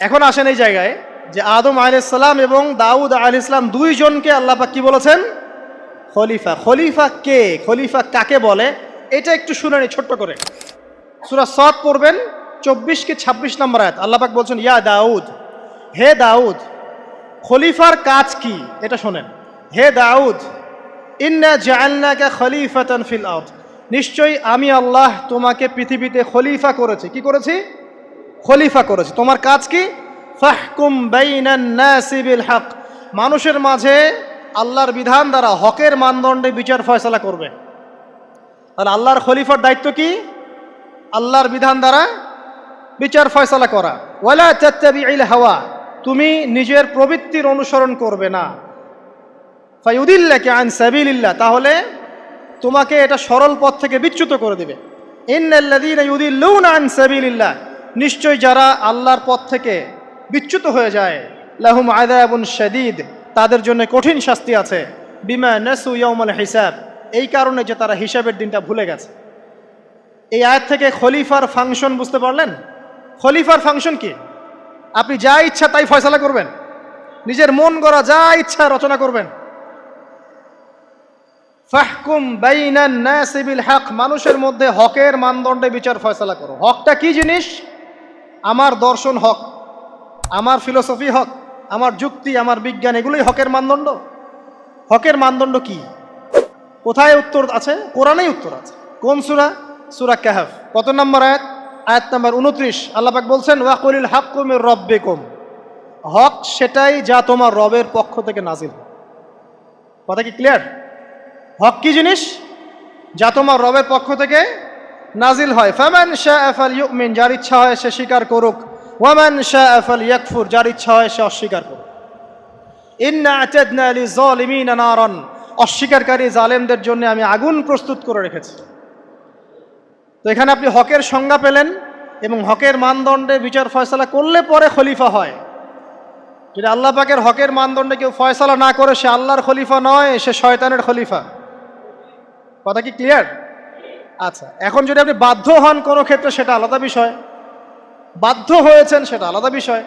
এখন আসেন এই জায়গায় যে আদম আলাইসাল্লাম এবং দাউদ আল ইসলাম দুইজনকে আল্লাহ পাক কি বলেছেন? খলিফা। খলিফা কে? খলিফা কাকে বলে? এটা একটু শুনে নি ছোট্ট করে। সুরা সৎ পড়বেন, চব্বিশ কি ছাব্বিশ নম্বর আয়াত। আল্লাহ পাক বলছেন, ইয়া দাউদ, হে দাউদ, খলিফার কাজ কি? এটা শোনেন। হে দাউদ, ইন্না ফিল আরদ। নিশ্চয়ই আমি আল্লাহ তোমাকে পৃথিবীতে খলিফা করেছি। কি করেছি? খলিফা করেছি। তোমার কাজ কি? ফাহকুম বাইনান নাসি বিল হক। মানুষের মাঝে আল্লাহর বিধান দ্বারা হকের মানদণ্ডে বিচার ফয়সালা করবে। তাহলে আল্লাহর খলিফার দায়িত্ব কি? আল্লাহর বিধান দ্বারা বিচার ফয়সালা করা। ওয়ালা তাত্তাবিউল হাওয়া। তুমি নিজের প্রবৃত্তির অনুসরণ করবে না। ফাইউদিল্লাকে আন সাবিলিল্লাহ। তাহলে তোমাকে এটা সরল পথ থেকে বিচ্যুত করে দেবে। ইন্নাল্লাযীনা ইউদিল্লুনা আন সাবিলিল্লাহ। নিশ্চয় যারা আল্লাহর পথ থেকে বিচ্যুত হয়ে যায়, লাহুম আযাবুন শাদীদ, তাদের জন্য কঠিন শাস্তি আছে। বিমা নেসু ইয়াউমাল হিসাব, এই কারণে যে তারা হিসাবের দিনটা ভুলে গেছে। এই আয়াত থেকে খলিফার ফাংশন বুঝতে পারলেন? খলিফার ফাংশন কি? আপনি যা ইচ্ছা তাই ফয়সালা করবেন। নিজের মন গড়া যা ইচ্ছা রচনা করবেন। ফাহকুম বাইনান নাসি বিল হক, মানুষের মধ্যে হকের মানদণ্ডে বিচার ফয়সালা করো। হকটা কি জিনিস? আমার দর্শন হক, আমার ফিলোসফি হক, আমার যুক্তি, আমার বিজ্ঞান, এগুলোই হকের মানদণ্ড। হকের মানদণ্ড কি? কোথায় উত্তর আছে? কোরআনেই উত্তর আছে। কোন সুরা? সুরা কাহাফ। কত নম্বর আয়াত? আয়াত নম্বর উনত্রিশ আল্লাপাক বলছেন ওয়াকুলিল হাক্কুমির রব্বিকুম। হক সেটাই যা তোমার রবের পক্ষ থেকে নাজিল। কথা কি ক্লিয়ার হক কি জিনিস? যা তোমার রবের পক্ষ থেকে নাজিল হয়। ফামান শাহ আফাল ইউমিন যার ইচ্ছা হয় সে স্বীকার করুক। ওয়ামান শাহ আফাল ইয়াকফুর যার ইচ্ছা হয় সে অস্বীকার করুক। ইন্না অস্বীকারী জালেমদের জন্য আমি আগুন প্রস্তুত করে রেখেছি। তো এখানে আপনি হকের সংজ্ঞা পেলেন এবং হকের মানদণ্ডে বিচার ফয়সালা করলে পরে খলিফা হয়। যদি আল্লাহ পাকের হকের মানদণ্ডে কেউ ফয়সালা না করে, সে আল্লাহর খলিফা নয়, সে শয়তানের খলিফা। কথা কি ক্লিয়ার আচ্ছা এখন যদি আপনি বাধ্য হন কোনো ক্ষেত্রে, সেটা আলাদা বিষয়। বাধ্য হয়েছেন, সেটা আলাদা বিষয়।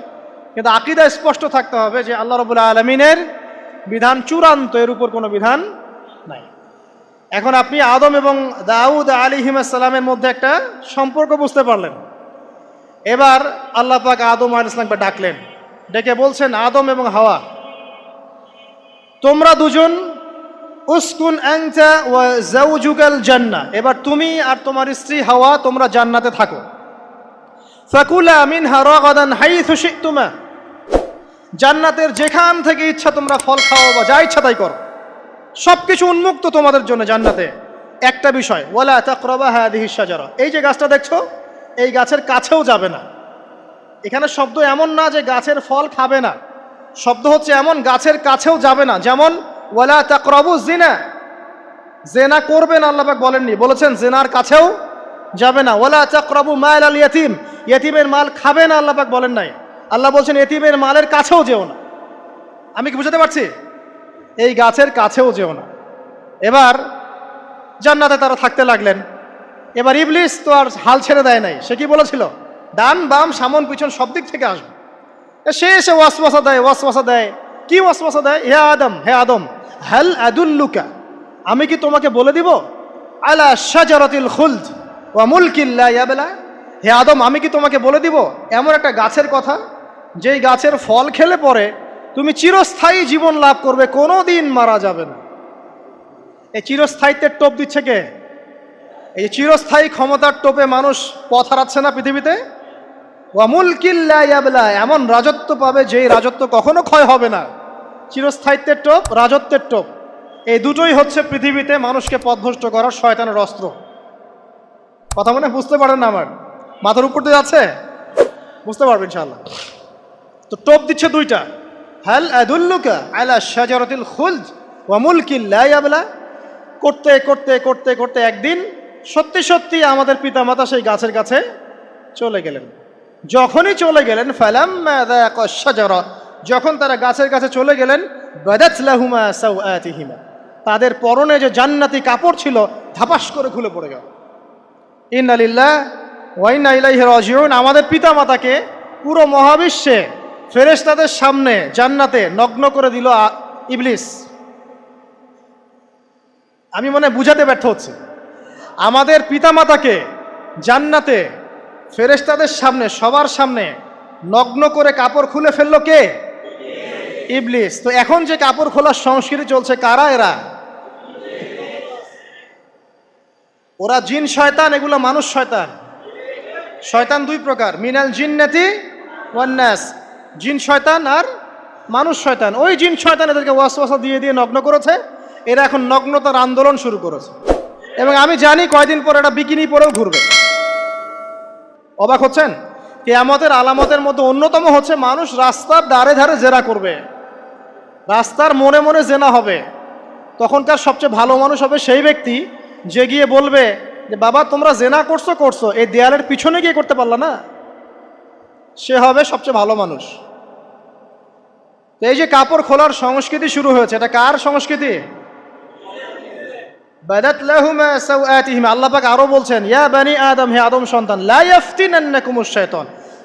কিন্তু আকিদা স্পষ্ট থাকতে হবে যে আল্লাহ রবুল্লা আলমিনের বিধান চূড়ান্ত, এর উপর কোনো বিধান নাই। এখন আপনি আদম এবং দাউদ আলী হিমাসালামের মধ্যে একটা সম্পর্ক বুঝতে পারলেন। এবার আল্লাহ পাক আদম আল ইসলামকে ডাকলেন। ডেকে বলছেন, আদম এবং হাওয়া, তোমরা দুজন উসকুন অ্যাংচা ও জাউজুগাল জান্না। এবার তুমি আর তোমার স্ত্রী হাওয়া, তোমরা জান্নাতে থাকো। ফাকুলা মিন হারাগাদান হাইথু শিকতুমা জান্নাতের যেখান থেকে ইচ্ছা তোমরা ফল খাও বা যা ইচ্ছা তাই করো। সব কিছু উন্মুক্ত তোমাদের জন্য জান্নাতে। একটা বিষয়, ওয়ালা তাকরাবা হাদিহি শাজারা। এই যে গাছটা দেখছ, এই গাছের কাছেও যাবে না। এখানে শব্দ এমন না যে গাছের ফল খাবে না। শব্দ হচ্ছে এমন গাছের কাছেও যাবে না। যেমন ওয়ালা তাকরাবু জিনা জেনা করবেন আল্লাহবাক বলেননি। বলেছেন, জেনার কাছেও যাবে না। ওয়ালা তাকরাবু মাল আল ইয়াতিম। ইয়াতিমের মাল খাবে না আল্লাহবাক বলেন নাই। আল্লাহ বলছেন এতিমের মালের কাছেও যেও না। আমি কি বুঝাতে পারছি? এই গাছের কাছেও যেও না। এবার জান্নাতে তারা থাকতে লাগলেন। এবার ইবলিস তো আর হাল ছেড়ে দেয় নাই। সে কি বলেছিল? ডান, বাম, সামন, পিছন সব দিক থেকে আসবে। সে এসে ওয়াসওয়াসা দেয় ওয়াসওয়াসা দেয়। কি ওয়াসওয়াসা দেয়? হে আদম হে আদম। হ্যাল আদুল্লুকা? আমি কি তোমাকে বলে দিব? আলা শাজারাতিল খুলদ ওয়া মুলকিল্লা ইয়াবেলা? হে আদম, আমি কি তোমাকে বলে দিব? এমন একটা গাছের কথা, যেই গাছের ফল খেলে পরে তুমি চিরস্থায়ী জীবন লাভ করবে কোনো দিন মারা যাবে না। এই চিরস্থায়িত্বের টোপ দিচ্ছে কে? এই চিরস্থায়ী ক্ষমতার টোপে মানুষ পথ হারাচ্ছে না পৃথিবীতে? ওয়ামুল কিল্লা ইয়াবলা, এমন রাজত্ব পাবে যেই রাজত্ব কখনো ক্ষয় হবে না। চিরস্থায়িত্বের টোপ, রাজত্বের টোপ। এই দুটোই হচ্ছে পৃথিবীতে মানুষকে পথভ্রষ্ট করার শয়তানের অস্ত্র। কথা মনে বুঝতে পারেন না আমার? মাথার উপর দিয়ে যাচ্ছে বুঝতে পারবেন ইনশাআল্লাহ। তো টোপ দিচ্ছে দুইটা। হ্যাল আদুল্লুকা আলা শাজারাতিল খুলদ ওয়া মুলকিল লা ইয়াবলা। করতে করতে করতে করতে একদিন সত্যি সত্যি আমাদের পিতামাতা সেই গাছের কাছে চলে গেলেন। যখনই চলে গেলেন ফালাম শাজারা। যখন তারা গাছের কাছে চলে গেলেন তাদের পরনে যে জান্নাতি কাপড় ছিল, ধাপাস করে খুলে পড়ে গেল। ইন ইন্নালিল্লাহ ওয়াইনা ইলাইহি রাজিউন। আমাদের পিতামাতাকে পুরো মহাবিশ্বে ফেরেশতাদের সামনে জান্নাতে নগ্ন করে দিল ইবলিস। আমি মনে বুঝাতে ব্যর্থ হচ্ছে। আমাদের পিতামাতাকে জান্নাতে ফেরেশতাদের সামনে, সবার সামনে নগ্ন করে কাপড় খুলে ফেলল কে? ইবলিস। তো এখন যে কাপড় খোলার সংস্কৃতি চলছে, কারা এরা? ওরা জিন, শয়তান, এগুলো মানুষ, শয়তান। শয়তান দুই প্রকার, মিনাল জিন্নাতি ওয়ান্নাস জিন, শয়তান আর মানুষ, শয়তান। ওই জিন, শয়তান এদেরকে ওয়াসওয়াসা দিয়ে দিয়ে নগ্ন করেছে। এরা এখন নগ্নতার আন্দোলন শুরু করেছে। এবং আমি জানি কয়দিন পর এটা বিকিনি পরেও ঘুরবে। অবাক হচ্ছেন? কেয়ামতের আলামতের মধ্যে অন্যতম হচ্ছে মানুষ রাস্তার ধারে ধারে জেরা করবে। রাস্তার মনে মনে জেনা হবে। তখনকার সবচেয়ে ভালো মানুষ হবে সেই ব্যক্তি যে গিয়ে বলবে যে, বাবা, তোমরা জেনা করছ করছ, এই দেয়ালের পিছনে গিয়ে করতে পারলা না? সে হবে সবচেয়ে ভালো মানুষ। এই যে কাপড় খোলার সংস্কৃতি শুরু হয়েছে, এটা কার সংস্কৃতি? বাদাত লাহুমা সাওআতিহিমা আল্লাহ পাক আরও বলছেন, ইয়া আদম, হে আদম সন্তান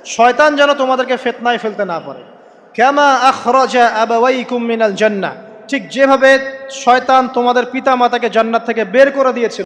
শয়তান যেন তোমাদেরকে ফেতনায় ফেলতে না পারে। কামা আখরজা আবাওয়াইকুম মিনাল জান্না ঠিক যেভাবে শয়তান তোমাদের পিতা মাতাকে জান্নাত থেকে বের করে দিয়েছিল